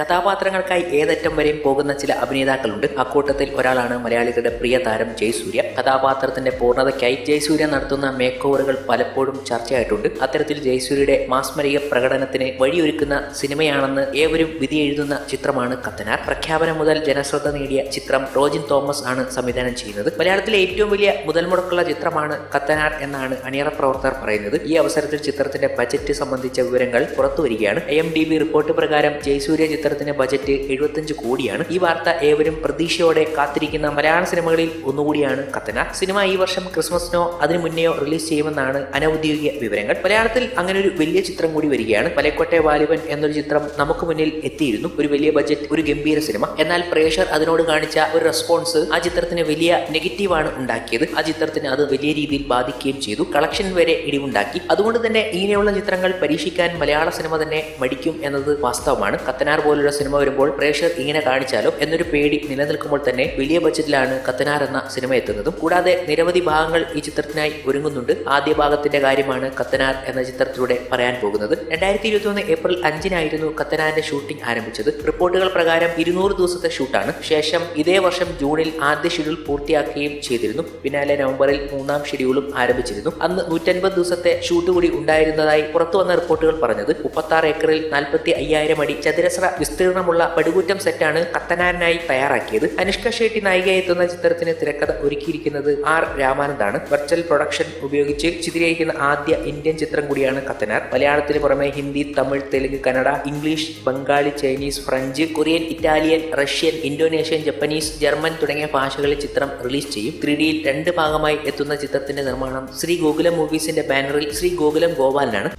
കഥാപാത്രങ്ങൾക്കായി ഏതറ്റം വരെയും പോകുന്ന ചില അഭിനേതാക്കളുണ്ട്. അക്കൂട്ടത്തിൽ ഒരാളാണ് മലയാളികളുടെ പ്രിയ താരം ജയസൂര്യ. കഥാപാത്രത്തിന്റെ പൂർണതയ്ക്കായി ജയസൂര്യ നടത്തുന്ന മേക്ക് ഓവറുകൾ പലപ്പോഴും ചർച്ചയായിട്ടുണ്ട്. അത്തരത്തിൽ ജയസൂര്യയുടെ മാസ്മരിക പ്രകടനത്തിന് വഴിയൊരുക്കുന്ന സിനിമയാണെന്ന് ഏവരും വിധി എഴുതുന്ന ചിത്രമാണ് കത്തനാർ. പ്രഖ്യാപനം മുതൽ ജനശ്രദ്ധ നേടിയ ചിത്രം റോജിൻ തോമസ് ആണ് സംവിധാനം ചെയ്യുന്നത്. മലയാളത്തിലെ ഏറ്റവും വലിയ മുതൽ മുടക്കുള്ള ചിത്രമാണ് കത്തനാർ എന്നാണ് അണിയറ പ്രവർത്തകർ പറയുന്നത്. ഈ അവസരത്തിൽ ചിത്രത്തിന്റെ ബജറ്റ് സംബന്ധിച്ച വിവരങ്ങൾ പുറത്തുവരികയാണ്. A M D B report പ്രകാരം ജയസൂര്യ ചിത്രത്തിന്റെ ബജറ്റ് എഴുപത്തഞ്ച് കോടിയാണ്. ഈ വാർത്ത ഏവരും പ്രതീക്ഷയോടെ കാത്തിരിക്കുന്ന മലയാള സിനിമകളിൽ ഒന്നുകൂടിയാണ് കത്തന സിനിമ ഈ വർഷം ക്രിസ്മസിനോ അതിനു മുന്നെയോ റിലീസ് ചെയ്യുമെന്നാണ് അനൌദ്യോഗിക വിവരങ്ങൾ. മലയാളത്തിൽ അങ്ങനെ ഒരു വലിയ ചിത്രം കൂടി വരികയാണ്. മലക്കോട്ടെ വാലിബൻ എന്നൊരു ചിത്രം നമുക്ക് മുന്നിൽ എത്തിയിരുന്നു. ഒരു വലിയ ബജറ്റ് ഒരു ഗംഭീര സിനിമ. എന്നാൽ പ്രേക്ഷർ അതിനോട് കാണിച്ച ഒരു റെസ്പോൺസ് ആ ചിത്രത്തിന് വലിയ നെഗറ്റീവാണ് ഉണ്ടാക്കിയത്. ആ ചിത്രത്തിന് അത് വലിയ രീതിയിൽ ബാധിക്കുകയും ചെയ്തു. കളക്ഷൻ വരെ ഇടിവുണ്ടാക്കി. അതുകൊണ്ട് തന്നെ ഇങ്ങനെയുള്ള ചിത്രങ്ങൾ പരീക്ഷിക്കാൻ മലയാള സിനിമ തന്നെ മടിക്കും എന്നത് വാസ്തവമാണ്. കത്തനാർ പോലുള്ള സിനിമ വരുമ്പോൾ പ്രേക്ഷകർ ഇങ്ങനെ കാണിച്ചാലും എന്നൊരു പേടി നിലനിൽക്കുമ്പോൾ തന്നെ വലിയ ബജറ്റിലാണ് കത്തനാർ എന്ന സിനിമ എത്തുന്നതും. കൂടാതെ നിരവധി ഭാഗങ്ങൾ ഈ ചിത്രത്തിനായി ഒരുങ്ങുന്നുണ്ട്. ആദ്യ ഭാഗത്തിന്റെ കാര്യമാണ് കത്തനാർ എന്ന ചിത്രത്തിലൂടെ പറയാൻ പോകുന്നത്. രണ്ടായിരത്തി ഇരുപത്തി ഏപ്രിൽ അഞ്ചിനായിരുന്നു കത്തനാറിന്റെ ഷൂട്ടിംഗ് ആരംഭിച്ചത്. റിപ്പോർട്ടുകൾ പ്രകാരം ഇരുന്നൂറ് ദിവസത്തെ ഷൂട്ടാണ്. ശേഷം ഇതേ വർഷം ജൂണിൽ ആദ്യ ഷെഡ്യൂൾ പൂർത്തിയാക്കുകയും ചെയ്തിരുന്നു. പിന്നാലെ നവംബറിൽ മൂന്നാം ഷെഡ്യൂളും ആരംഭിച്ചിരുന്നു. അന്ന് നൂറ്റൻപത് ദിവസത്തെ ഷൂട്ട് കൂടി ഉണ്ടായിരുന്നതായി പുറത്തുവന്ന റിപ്പോർട്ടുകൾ പറഞ്ഞത്. മുപ്പത്തി ഏക്കറിൽ നാൽപ്പത്തി അയ്യായിരം അടി ചതുരശ്ര വിസ്തീർണമുള്ള പടുകൂറ്റം സെറ്റാണ് കത്തനാരനായി തയ്യാറാക്കിയത്. അനുഷ്ക ഷെട്ടി നായികയെത്തുന്ന ചിത്രത്തിന് തിരക്കഥ ഒരുക്കിയിരിക്കുന്നത് ആർ രാമാനന്ദാണ്. വെർച്വൽ പ്രൊഡക്ഷൻ ഉപയോഗിച്ച് ചിത്രീകരിക്കുന്ന ആദ്യ ഇന്ത്യൻ ചിത്രം കൂടിയാണ് കത്തനാർ. മലയാളത്തിന് പുറമെ Hindi Tamil Telugu Kannada English Bengali Chinese French Korean Italian Russian Indonesian Japanese German തുടങ്ങിയ ഭാഷകളിൽ ചിത്രം റിലീസ് ചെയ്യും. ത്രീ ഡിയിൽ രണ്ട് ഭാഗമായി എത്തുന്ന ചിത്രത്തിന്റെ നിർമ്മാണം ശ്രീ ഗോകുലം മൂവീസിന്റെ ബാനറിൽ ശ്രീ ഗോകുലം ഗോപാലനാണ്.